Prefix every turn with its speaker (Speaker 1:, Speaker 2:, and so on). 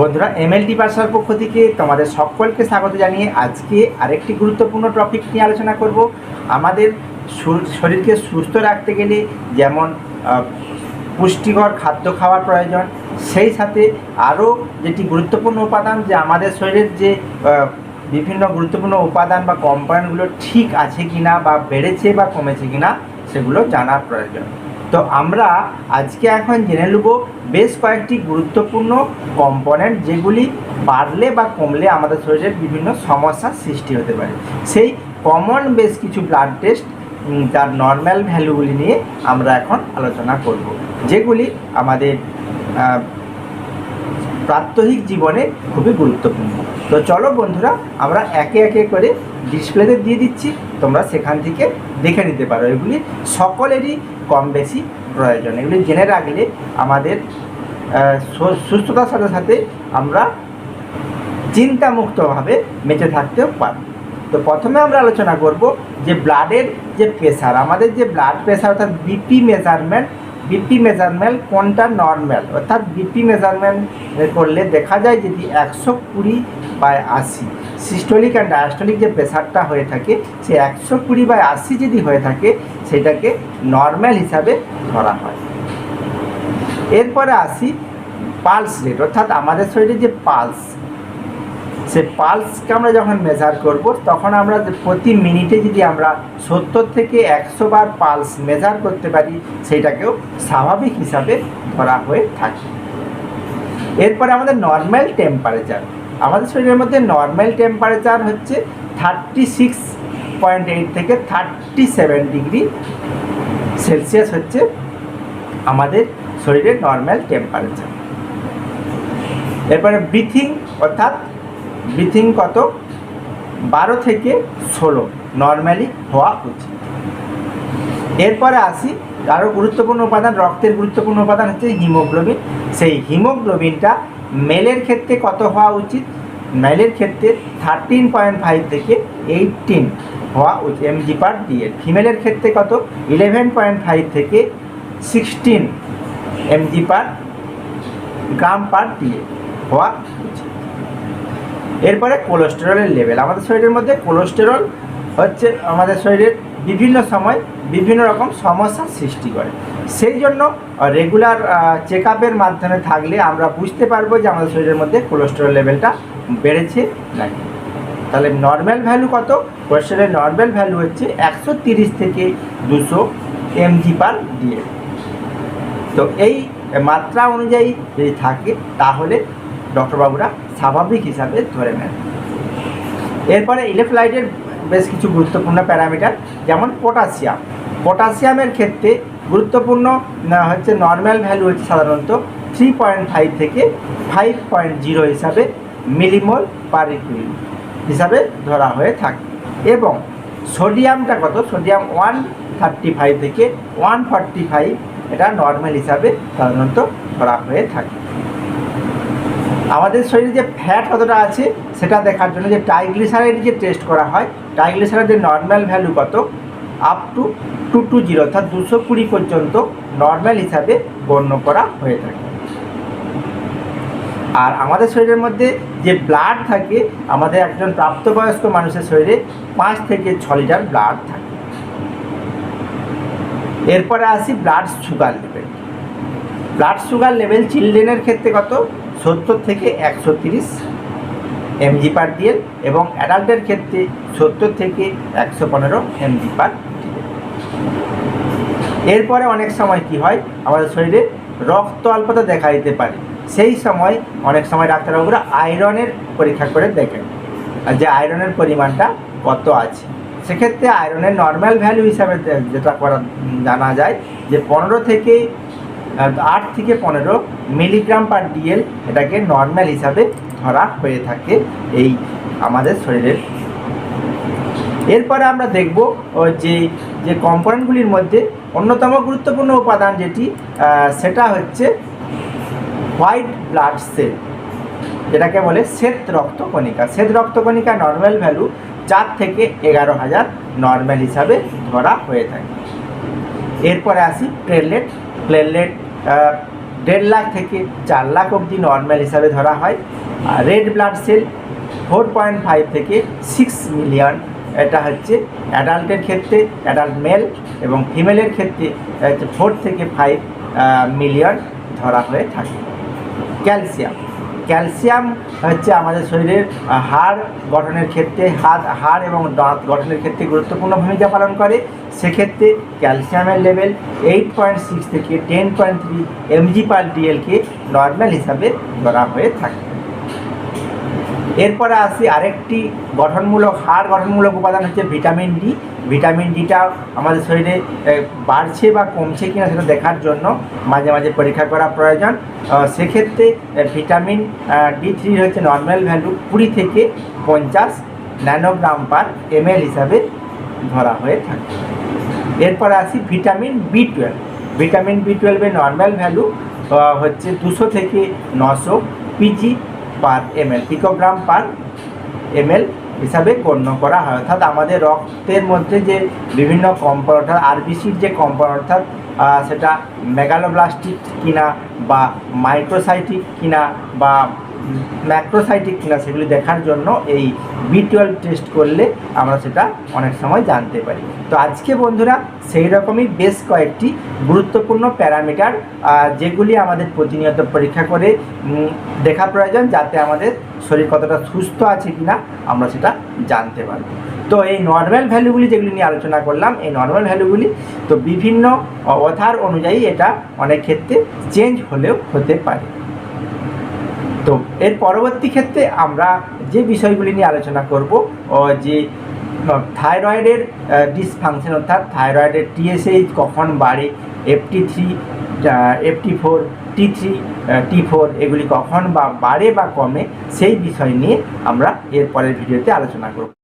Speaker 1: বন্ধুরা এমএলটি ভাষার পক্ষ থেকে তোমাদের সকলকে স্বাগত জানিয়ে আজকে আরেকটি গুরুত্বপূর্ণ টপিক নিয়ে আলোচনা করব। আমাদের শরীরকে সুস্থ রাখতে গেলে যেমন পুষ্টিকর খাদ্য খাওয়ার প্রয়োজন, সেই সাথে আরও যেটি গুরুত্বপূর্ণ উপাদান যে আমাদের শরীরের যে বিভিন্ন গুরুত্বপূর্ণ উপাদান বা কম্পাউন্ডগুলো ঠিক আছে কিনা বা বেড়েছে বা কমেছে কিনা, সেগুলো জানার প্রয়োজন। তো আমরা আজকে এখন জেনে নেব বেশ কয়েকটি গুরুত্বপূর্ণ কম্পোনেন্ট যেগুলি বাড়লে বা কমলে আমাদের শরীরের বিভিন্ন সমস্যার সৃষ্টি হতে পারে। সেই কমন বেশ কিছু ব্লাড টেস্ট তার নর্মাল ভ্যালুগুলি নিয়ে আমরা এখন আলোচনা করব, যেগুলি আমাদের প্রাত্যহিক জীবনে খুবই গুরুত্বপূর্ণ। তো চলো বন্ধুরা, আমরা একে একে করে ডিসপ্লেতে দিয়ে দিচ্ছি। তোমরা সেখান থেকে দেখে নিতে পারো। এগুলি সকলেরই কম বেশি প্রয়োজন। এগুলি জেনে রাখলে আমাদের সুস্থতার সাথে সাথে আমরা চিন্তামুক্তভাবে বেঁচে থাকতেও পারি। তো প্রথমে আমরা আলোচনা করব যে ব্লাডের যে প্রেশার আমাদের যে ব্লাড প্রেশার অর্থাৎ বিপি মেজারমেন্ট বিপি মেজারমেন্ট কোনটা নর্মাল অর্থাৎ বিপি মেজারমেন্ট করলে দেখা যায় যদি একশো কুড়ি বাই আশি সিস্টোলিক অ্যান্ড ডায়াস্টোলিক যে প্রেশারটা হয়ে থাকে, সে একশো কুড়ি বাই আশি যদি হয়ে থাকে, সেটাকে নর্মাল হিসাবে ধরা হয়। এরপরে আসি পালস রেট অর্থাৎ আমাদের শরীরে যে পালস সে পালসকে আমরা যখন মেজার করব, তখন আমরা প্রতি মিনিটে যদি আমরা সত্তর থেকে একশো বার পালস মেজার করতে পারি সেইটাকেও স্বাভাবিক হিসাবে ধরা হয়ে থাকে। এরপরে আমাদের নর্মাল টেম্পারেচার আমাদের শরীরের মধ্যে নর্মাল টেম্পারেচার হচ্ছে থার্টি সিক্স পয়েন্ট এইট থেকে থার্টি সেভেন ডিগ্রি সেলসিয়াস হচ্ছে আমাদের শরীরের নর্মাল টেম্পারেচার এরপরে ব্রিথিং অর্থাৎ ব্রিথিং কত? বারো থেকে ষোলো। নর্মালি হওয়া উচিত। এরপরে আসি আরও গুরুত্বপূর্ণ উপাদান, রক্তের গুরুত্বপূর্ণ উপাদান হচ্ছে হিমোগ্লোবিন। সেই হিমোগ্লোবিনটা মেলের ক্ষেত্রে কত হওয়া উচিত? মেলের ক্ষেত্রে থার্টিন পয়েন্ট ফাইভ থেকে এইটিন হওয়া উচিত এমজি পার ডিএল ফিমেলের ক্ষেত্রে কত? ইলেভেন পয়েন্ট ফাইভ থেকে sixteen MG per gram per DL হওয়া উচিত। এরপরে কোলেস্টেরলের লেভেল আমাদের শরীরের মধ্যে কোলেস্টেরল হচ্ছে আমাদের শরীরের বিভিন্ন সময় বিভিন্ন রকম সমস্যার সৃষ্টি করে। সেই জন্য রেগুলার চেক আপের মাধ্যমে থাকলে আমরা বুঝতে পারব যে আমাদের শরীরের মধ্যে কোলেস্টেরল লেভেলটা বেড়েছে নাকি। তাহলে নর্মাল ভ্যালু কত? কোলেস্টেরলের নর্মাল ভ্যালু হচ্ছে একশো তিরিশ থেকে দুশো এমজি পার ডিএম তো এই মাত্রা অনুযায়ী যদি থাকে, তাহলে ডক্টরবাবুরা স্বাভাবিক হিসাবে ধরে নেন। এরপরে ইলেকট্রোলাইটের বেশ কিছু গুরুত্বপূর্ণ প্যারামিটার, যেমন পটাশিয়াম। পটাশিয়ামের ক্ষেত্রে গুরুত্বপূর্ণ হচ্ছে নর্মাল ভ্যালু হচ্ছে সাধারণত থ্রি পয়েন্ট ফাইভ থেকে ফাইভ পয়েন্ট জিরো হিসাবে মিলিমোল পার হিসাবে ধরা হয়ে থাকে। এবং সোডিয়ামটা কত? সোডিয়াম ওয়ান থার্টি ফাইভ থেকে ওয়ান ফর্টি ফাইভ এটা নর্মাল হিসাবে সাধারণত ধরা হয়ে থাকে। আমাদের শরীরে যে ফ্যাট কতটা আছে, সেটা দেখার জন্য যে ট্রাইগ্লিসারাইড যে টেস্ট করা হয় ট্রাইগ্লিসারাইডের নর্মাল ভ্যালু কত? Up to two two zero অর্থাৎ দুশো কুড়ি পর্যন্ত নর্মাল হিসাবে গণ্য করা হয়ে থাকে। আর আমাদের শরীরের মধ্যে যে ব্লাড থাকে, আমাদের একজন প্রাপ্তবয়স্ক মানুষের শরীরে পাঁচ থেকে ছ লিটার ব্লাড থাকে। এরপরে আসি blood sugar level blood sugar level চিলড্রেনের ক্ষেত্রে কত? সত্তর থেকে একশো তিরিশ এমজি পার ডিএল এবং অ্যাডাল্টের ক্ষেত্রে সত্তর থেকে একশো পনেরো এমজি পার এরপরে অনেক সময় কি হয়? আমাদের শরীরে রক্ত অল্পতা দেখা দিতে পারে। সেই সময় অনেক সময় ডাক্তারবাবুরা আয়রনের পরীক্ষা করে দেখেন যে আয়রনের পরিমাণটা কত আছে। সেক্ষেত্রে আয়রনের নর্মাল ভ্যালু হিসাবে যেটা করা জানা যায় যে পনেরো থেকে আট থেকে পনেরো মিলিগ্রাম পার ডিএল এটাকে নর্মাল হিসাবে ধরা হয়ে থাকে এই আমাদের শরীরের। এরপরে আমরা দেখব যে যে কম্পোনেন্টগুলির মধ্যে অন্যতম গুরুত্বপূর্ণ উপাদান যেটি সেটা হচ্ছে হোয়াইট ব্লাড সেল, যেটাকে বলে শ্বেত রক্তকণিকা শ্বেত রক্তকণিকা নর্মাল ভ্যালু চার থেকে এগারো হাজার নর্মাল হিসাবে ধরা হয়ে থাকে। এরপরে আসি প্লেটলেট প্লেটলেট দেড় লাখ থেকে চার লাখ অবধি নর্মাল হিসাবে ধরা হয়। আর red blood cell four point five থেকে সিক্স মিলিয়ন এটা হচ্ছে অ্যাডাল্টের ক্ষেত্রে অ্যাডাল্ট মেল এবং ফিমেলের ক্ষেত্রে ফোর থেকে ফাইভ মিলিয়ন ধরা হয়ে থাকে। ক্যালসিয়াম। ক্যালসিয়াম হচ্ছে আমাদের শরীরের হাড় গঠনের ক্ষেত্রে, হাত, হাড় এবং দাঁত গঠনের ক্ষেত্রে গুরুত্বপূর্ণ ভূমিকা পালন করে। সেক্ষেত্রে ক্যালসিয়ামের লেভেল এইট পয়েন্ট সিক্স থেকে ten point three MG per ডিএলকে normal হিসাবে ধরা হয়ে থাকে। এরপরে আসি আরেকটি গঠনমূলক হাড়, গঠনমূলক উপাদান হচ্ছে ভিটামিন ডি। ভিটামিন ডিটা আমাদের শরীরে বাড়ছে বা কমছে কিনা সেটা দেখার জন্য মাঝে মাঝে পরীক্ষা করা প্রয়োজন। সেক্ষেত্রে ভিটামিন ডি থ্রি হচ্ছে নর্মাল ভ্যালু কুড়ি থেকে পঞ্চাশ ন্যানোগ্রাম পার এমএল হিসাবে ধরা হয়ে থাকে। এরপরে আসি vitamin B twelve vitamin B টুয়েলভের নর্মাল ভ্যালু হচ্ছে দুশো থেকে নশো PG per ML. Picogram per ML হিসাবে গণ্য করা হয়। অর্থাৎ আমাদের রক্তের মধ্যে যে বিভিন্ন কম্পাউন্ড অর্থাৎ আরবিসির যে কম্পন, অর্থাৎ সেটা মেগালোব্লাস্টিক কিনা বা মাইক্রোসাইটিক কিনা বা ম্যাক্রোসাইটিক কিনা সেগুলি দেখার জন্য এই বি টুয়েলভ টেস্ট করলে আমরা সেটা অনেক সময় জানতে পারি। তো আজকে বন্ধুরা সেই রকমই বেশ কয়েকটি গুরুত্বপূর্ণ প্যারামিটার যেগুলি আমাদের প্রতিনিয়ত পরীক্ষা করে দেখা প্রয়োজন যাতে আমাদের শরীর কতটা সুস্থ আছে কিনা আমরা সেটা জানতে পারি তো এই নর্মাল ভ্যালুগুলি যেগুলি নিয়ে আলোচনা করলাম, এই নর্মাল ভ্যালুগুলি তো বিভিন্ন অথার অনুযায়ী এটা অনেক ক্ষেত্রে চেঞ্জ হলেও হতে পারে। তো এর পরবর্তী ক্ষেত্রে আমরা যে বিষয়গুলি নিয়ে আলোচনা করব যে থাইরয়েডের ডিসফাংশন অর্থাৎ থাইরয়েডের টিএসএইচ কখন বাড়ে FT three FT four T three T four এগুলি কখন বা বাড়ে বা কমে, সেই বিষয় নিয়ে আমরা এর পরের ভিডিওতে আলোচনা করব।